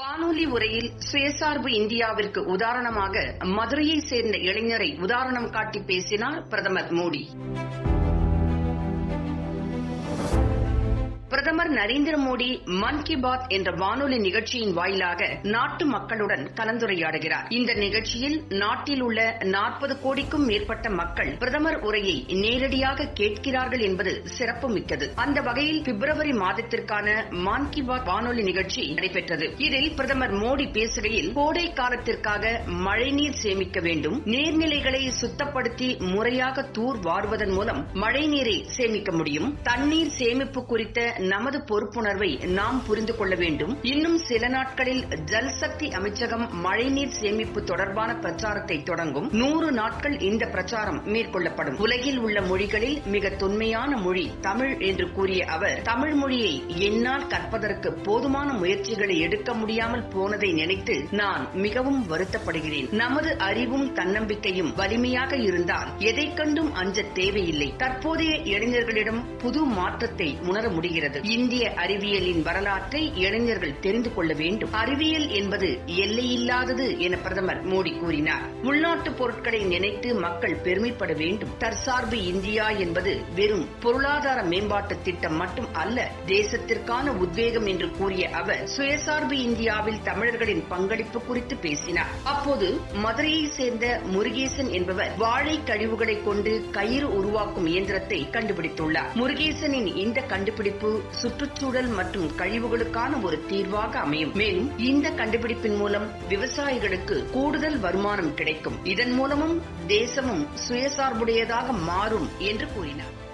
வானொலி உரையில் சுயசார்பு இந்தியாவிற்கு உதாரணமாக மதுரையை சேர்ந்த இளைஞரை உதாரணம் காட்டி பேசினார் பிரதமர் மோடி. பிரதமர் நரேந்திர மோடி மன் கி பாத் என்ற வானொலி நிகழ்ச்சியின் வாயிலாக நாட்டு மக்களுடன் கலந்துரையாடுகிறார். இந்த நிகழ்ச்சியில் நாட்டில் உள்ள நாற்பது கோடிக்கும் மேற்பட்ட மக்கள் பிரதமர் உரையை நேரடியாக கேட்கிறார்கள் என்பது சிறப்புமிக்கது. அந்த வகையில் பிப்ரவரி மாதத்திற்கான மான் கி பாத் வானொலி நிகழ்ச்சி நடைபெற்றது. இதில் பிரதமர் மோடி பேசுகையில் கோடை காலத்திற்காக மழைநீர் சேமிக்க வேண்டும் நீர்நிலைகளை சுத்தப்படுத்தி முறையாக தூர் வாருவதன் மூலம் மழைநீரை சேமிக்க முடியும் தண்ணீர் சேமிப்பு குறித்த நமது பொறுப்புணர்வை நாம் புரிந்து கொள்ள வேண்டும். இன்னும் சில நாட்களில் ஜல்சக்தி அமைச்சகம் மழைநீர் சேமிப்பு தொடர்பான பிரச்சாரத்தை தொடங்கும். நூறு நாட்கள் இந்த பிரச்சாரம் மேற்கொள்ளப்படும். உலகில் உள்ள மொழிகளில் மிக தொன்மையான மொழி தமிழ் என்று கூறிய அவர் தமிழ் மொழியை என்னால் கற்பதற்கு போதுமான முயற்சிகளை எடுக்க முடியாமல் போனதை நினைத்து நான் மிகவும் வருத்தப்படுகிறேன். நமது அறிவும் தன்னம்பிக்கையும் வலிமையாக இருந்தால் எதை கண்டும் அஞ்ச தேவையில்லை. தற்போதைய இளைஞர்களிடம் புது மாற்றத்தை உணர முடிகிறது. இந்திய அறிவியலின் வரலாற்றை இளைஞர்கள் தெரிந்து கொள்ள வேண்டும். அறிவியல் என்பது எல்லையில்லாதது என பிரதமர் மோடி கூறினார். உள்நாட்டு பொருட்களை நினைத்து மக்கள் பெருமைப்பட வேண்டும். தற்சார்பு இந்தியா என்பது வெறும் பொருளாதார மேம்பாட்டு திட்டம் மட்டும் அல்ல தேசத்திற்கான உத்வேகம் என்று கூறிய அவர் சுயசார்பு இந்தியாவில் தமிழர்களின் பங்களிப்பு குறித்து பேசினார். அப்போது மதுரையை சேர்ந்த முருகேசன் என்பவர் வாழை கழிவுகளை கொண்டு கயிறு உருவாக்கும் இயந்திரத்தை கண்டுபிடித்துள்ளார். முருகேசனின் இந்த கண்டுபிடிப்பு சுற்றுச்சூழல் மற்றும் கழிவுகளுக்கான ஒரு தீர்வாக அமையும். மேலும் இந்த கண்டுபிடிப்பின் மூலம் விவசாயிகளுக்கு கூடுதல் வருமானம் கிடைக்கும். இதன் மூலமும் தேசமும் சுயசார்புடையதாக மாறும் என்று கூறினார்.